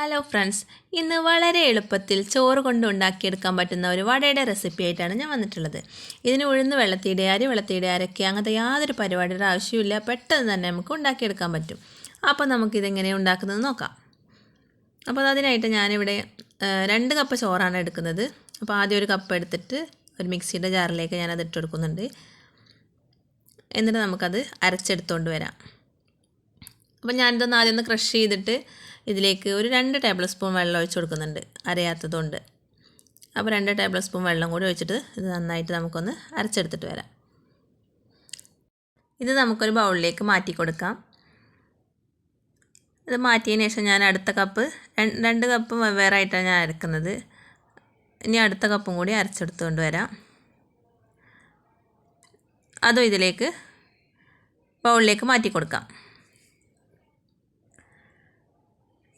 Hello friends ഇന്ന് വളരെ എളുപ്പത്തിൽ ചോറ് കൊണ്ട് ഉണ്ടാക്കിയെടുക്കാൻ പറ്റുന്ന ഒരു വടയുടെ റെസിപ്പി ആയിട്ടാണ് ഞാൻ വന്നിട്ടുള്ളത്. ഇതിന് ഉഴുന്ന് വെള്ളത്തിയുടെ അരി വെള്ളത്തിയുടെ അരക്കി അങ്ങനത്തെ യാതൊരു പരിപാടിയുടെ ആവശ്യമില്ല പെട്ടെന്ന് തന്നെ നമുക്ക് ഉണ്ടാക്കിയെടുക്കാൻ പറ്റും. അപ്പോൾ നമുക്കിതെങ്ങനെ ഉണ്ടാക്കുന്നത് നോക്കാം. അപ്പോൾ അതിനായിട്ട് ഞാനിവിടെ രണ്ട് കപ്പ് ചോറാണ് എടുക്കുന്നത്. അപ്പോൾ ആദ്യം ഒരു കപ്പ് എടുത്തിട്ട് ഒരു മിക്സിയുടെ ജാറിലേക്ക് ഞാനത് ഇട്ട് കൊടുക്കുന്നുണ്ട്. എന്നിട്ട് നമുക്കത് അരച്ചെടുത്തുകൊണ്ട് വരാം. അപ്പോൾ ഞാനിതൊന്ന് ആദ്യം ഒന്ന് ക്രഷ് ചെയ്തിട്ട് ഇതിലേക്ക് ഒരു രണ്ട് ടേബിൾ സ്പൂൺ വെള്ളം ഒഴിച്ച് കൊടുക്കുന്നുണ്ട് അരയാത്തതുകൊണ്ട്. അപ്പോൾ രണ്ട് ടേബിൾ സ്പൂൺ വെള്ളം കൂടി ഒഴിച്ചിട്ട് ഇത് നന്നായിട്ട് നമുക്കൊന്ന് അരച്ചെടുത്തിട്ട് വരാം. ഇത് നമുക്കൊരു ബൗളിലേക്ക് മാറ്റി കൊടുക്കാം. ഇത് മാറ്റിയതിന് ശേഷം ഞാൻ അടുത്ത കപ്പ് രണ്ട് കപ്പ് വെവ്വേറെ ആയിട്ടാണ് ഞാൻ അരക്കുന്നത്. ഇനി അടുത്ത കപ്പും കൂടി അരച്ചെടുത്തുകൊണ്ട് വരാം. അതും ഇതിലേക്ക് ബൗളിലേക്ക് മാറ്റി കൊടുക്കാം.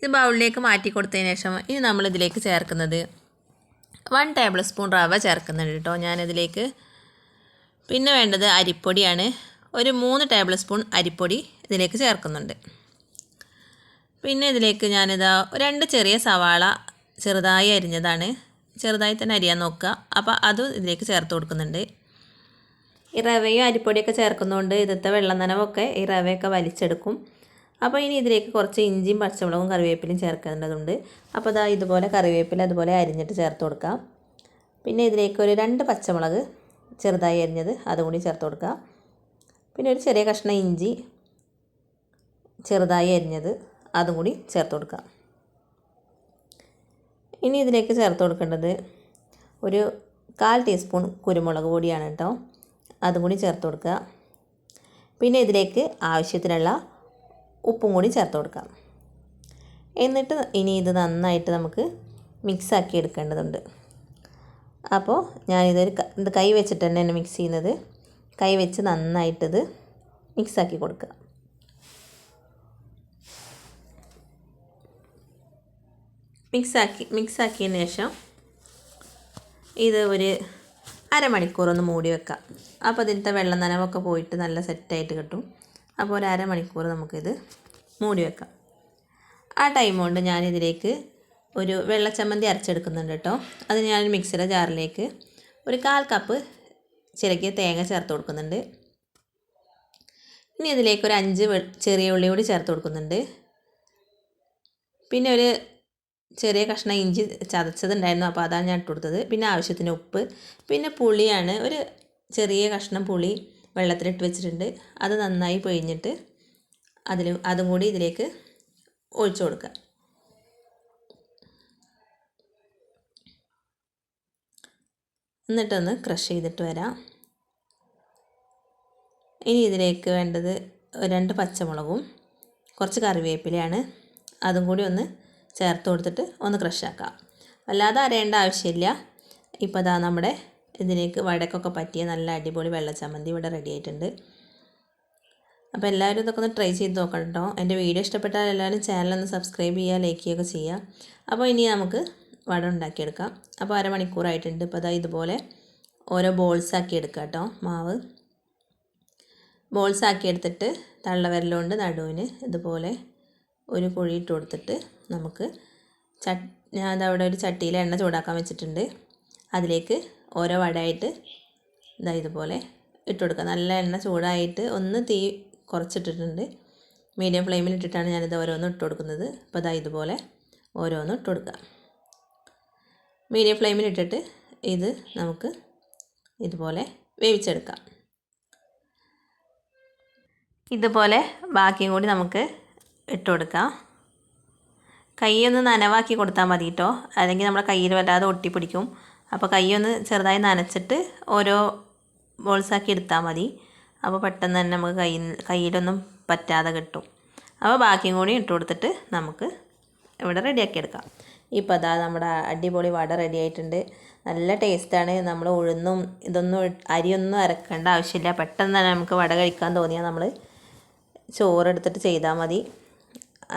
ഇത് ബൗളിലേക്ക് മാറ്റി കൊടുത്തതിന് ശേഷം ഇനി നമ്മൾ ഇതിലേക്ക് ചേർക്കുന്നത് വൺ ടേബിൾ സ്പൂൺ റവ ചേർക്കുന്നുണ്ട് കേട്ടോ. ഞാനിതിലേക്ക് പിന്നെ വേണ്ടത് അരിപ്പൊടിയാണ്. ഒരു മൂന്ന് ടേബിൾ സ്പൂൺ അരിപ്പൊടി ഇതിലേക്ക് ചേർക്കുന്നുണ്ട്. പിന്നെ ഇതിലേക്ക് ഞാനിതാ രണ്ട് ചെറിയ സവാള ചെറുതായി അരിഞ്ഞതാണ്. ചെറുതായി തന്നെ അരിയാൻ നോക്കുക. അപ്പോൾ അതും ഇതിലേക്ക് ചേർത്ത് കൊടുക്കുന്നുണ്ട്. ഈ റവയും അരിപ്പൊടിയൊക്കെ ചേർക്കുന്നതുകൊണ്ട് ഇതിലത്തെ വെള്ളം നനവൊക്കെ ഈ റവയൊക്കെ വലിച്ചെടുക്കും. അപ്പോൾ ഇനി ഇതിലേക്ക് കുറച്ച് ഇഞ്ചിയും പച്ചമുളകും കറിവേപ്പിലയും ചേർക്കേണ്ടതുണ്ട്. അപ്പോൾ അതാ ഇതുപോലെ കറിവേപ്പില അതുപോലെ അരിഞ്ഞിട്ട് ചേർത്ത് കൊടുക്കാം. പിന്നെ ഇതിലേക്ക് ഒരു രണ്ട് പച്ചമുളക് ചെറുതായി അരിഞ്ഞത് അതും കൂടി ചേർത്ത് കൊടുക്കാം പിന്നെ ഒരു ചെറിയ കഷ്ണം ഇഞ്ചി ചെറുതായി അരിഞ്ഞത് അതും കൂടി ചേർത്ത് കൊടുക്കാം ഇനി ഇതിലേക്ക് ചേർത്ത് കൊടുക്കേണ്ടത് ഒരു കാൽ ടീസ്പൂൺ കുരുമുളക് പൊടിയാണ് കേട്ടോ. അതും കൂടി ചേർത്ത് കൊടുക്കുക. പിന്നെ ഇതിലേക്ക് ആവശ്യത്തിനുള്ള ഉപ്പും കൂടി ചേർത്ത് കൊടുക്കാം. എന്നിട്ട് ഇനി ഇത് നന്നായിട്ട് നമുക്ക് മിക്സാക്കി എടുക്കേണ്ടതുണ്ട്. അപ്പോൾ ഞാനിതൊരു ഇത് കൈ വെച്ചിട്ട് എന്നെ മിക്സ് ചെയ്യുന്നത്. കൈ വെച്ച് നന്നായിട്ടിത് മിക്സാക്കി കൊടുക്കുക. മിക്സാക്കി മിക്സാക്കിയതിന് ശേഷം ഇത് ഒരു അരമണിക്കൂർ ഒന്ന് മൂടി വെക്കാം അപ്പോൾ ഇതിലത്തെ വെള്ളം നനവൊക്കെ പോയിട്ട് നല്ല സെറ്റായിട്ട് കിട്ടും. അപ്പോൾ ഒരു അരമണിക്കൂർ നമുക്കിത് മൂടി വെക്കാം. ആ ടൈം കൊണ്ട് ഞാനിതിലേക്ക് ഒരു വെള്ളച്ചമ്മന്തി അരച്ചെടുക്കുന്നുണ്ട് കേട്ടോ. അത് ഞാൻ മിക്സിയുടെ ജാറിലേക്ക് ഒരു കാൽ കപ്പ് ചിരകിയ തേങ്ങ ചേർത്ത് കൊടുക്കുന്നുണ്ട്. ഇനി ഇതിലേക്ക് ഒരു അഞ്ച് ചെറിയ ഉള്ളി കൂടി ചേർത്ത് കൊടുക്കുന്നുണ്ട്. പിന്നെ ഒരു ചെറിയ കഷ്ണം ഇഞ്ചി ചതച്ചതുണ്ടായിരുന്നു അപ്പോൾ അതാണ് ഞാൻ ഇട്ട് കൊടുത്തത്. പിന്നെ ആവശ്യത്തിന് ഉപ്പ്. പിന്നെ പുളിയാണ് ഒരു ചെറിയ കഷ്ണം പുളി. വെള്ളത്തിലിട്ട് വെച്ചിട്ടുണ്ട്. അത് നന്നായി പിഴിഞ്ഞിട്ട് അതിൽ അതും കൂടി ഇതിലേക്ക് ഒഴിച്ചു കൊടുക്കുക. എന്നിട്ടൊന്ന് ക്രഷ് ചെയ്തിട്ട് വരാം. ഇനി ഇതിലേക്ക് വേണ്ടത് രണ്ട് പച്ചമുളകും കുറച്ച് കറിവേപ്പിലയാണ്. അതും കൂടി ഒന്ന് ചേർത്ത് കൊടുത്തിട്ട് ഒന്ന് ക്രഷാക്കാം വല്ലാതെ അരയേണ്ട ആവശ്യമില്ല. ഇപ്പോൾ അതാ നമ്മുടെ ഇതിലേക്ക് വടക്കൊക്കെ പറ്റിയ നല്ല അടിപൊളി വെള്ളച്ചമ്മന്തി ഇവിടെ റെഡി ആയിട്ടുണ്ട്. അപ്പോൾ എല്ലാവരും ഇതൊക്കെ ഒന്ന് ട്രൈ ചെയ്ത് നോക്കണം കേട്ടോ എന്റെ വീഡിയോ ഇഷ്ടപ്പെട്ടാൽ എല്ലാവരും ചാനലൊന്ന് സബ്സ്ക്രൈബ് ചെയ്യുക ലൈക്ക് ചെയ്യുക. അപ്പോൾ ഇനി നമുക്ക് വട ഉണ്ടാക്കിയെടുക്കാം. അപ്പോൾ അരമണിക്കൂറായിട്ടുണ്ട് ഇപ്പോൾ അതാ ഇതുപോലെ ഓരോ ബോൾസ് ആക്കി എടുക്കാം കേട്ടോ മാവ്. ബോൾസ് ആക്കി എടുത്തിട്ട് തള്ളവരലുകൊണ്ട് നടുവിന് ഇതുപോലെ ഒരു കുഴി ഇട്ട് കൊടുത്തിട്ട് നമുക്ക് ചട്ട് ഞാൻ അതവിടെ ഒരു ചട്ടിയിൽ എണ്ണ ചൂടാക്കാൻ വെച്ചിട്ടുണ്ട്. അതിലേക്ക് ഓരോ വടയായിട്ട് ഇതാ ഇതുപോലെ ഇട്ട് കൊടുക്കുക നല്ല എണ്ണ ചൂടായിട്ട് ഒന്ന് തീ കുറച്ചിട്ടിട്ടുണ്ട്. മീഡിയം ഫ്ലെയിമിൽ ഇട്ടിട്ടാണ് ഞാനിത് ഓരോന്നും ഇട്ട് കൊടുക്കുന്നത് അപ്പോൾ ഇതാ ഇതുപോലെ ഓരോന്നും ഇട്ട് കൊടുക്കുക മീഡിയം ഫ്ലെയിമിൽ ഇട്ടിട്ട് ഇത് നമുക്ക് ഇതുപോലെ വേവിച്ചെടുക്കാം. ഇതുപോലെ ബാക്കിയും കൂടി നമുക്ക് ഇട്ട് കൊടുക്കാം കൈയൊന്ന് നനവാക്കി കൊടുത്താൽ മതി കേട്ടോ. അല്ലെങ്കിൽ നമ്മുടെ കയ്യിൽ വല്ലാതെ ഒട്ടിപ്പിടിക്കും. അപ്പോൾ കൈയൊന്ന് ചെറുതായി നനച്ചിട്ട് ഓരോ ബോൾസാക്കി എടുത്താൽ മതി. അപ്പോൾ പെട്ടെന്ന് തന്നെ നമുക്ക് കൈ കയ്യിലൊന്നും പറ്റാതെ കിട്ടും. അപ്പോൾ ബാക്കിയും കൂടി ഇട്ട് കൊടുത്തിട്ട് നമുക്ക് ഇവിടെ റെഡിയാക്കി എടുക്കാം. ഇപ്പോൾ അതാ നമ്മുടെ അടിപൊളി വട റെഡി ആയിട്ടുണ്ട്. നല്ല ടേസ്റ്റാണ് നമ്മൾ ഉഴുന്നും ഇതൊന്നും അരിയൊന്നും അരക്കേണ്ട ആവശ്യമില്ല. പെട്ടെന്ന് തന്നെ നമുക്ക് വട കഴിക്കാൻ തോന്നിയാൽ നമ്മൾ ചോറെടുത്തിട്ട് ചെയ്താൽ മതി.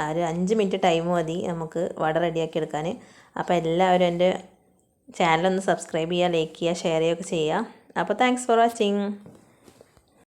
ഒരു അഞ്ച് മിനിറ്റ് ടൈം മതി നമുക്ക് വട റെഡിയാക്കി എടുക്കാൻ അപ്പോൾ എല്ലാവരും എന്റെ ചാനലൊന്ന് സബ്സ്ക്രൈബ് ചെയ്യുക ലൈക്ക് ചെയ്യുക ഷെയർ ചെയ്യുകയൊക്കെ ചെയ്യുക. അപ്പോൾ താങ്ക്സ് ഫോർ വാച്ചിങ്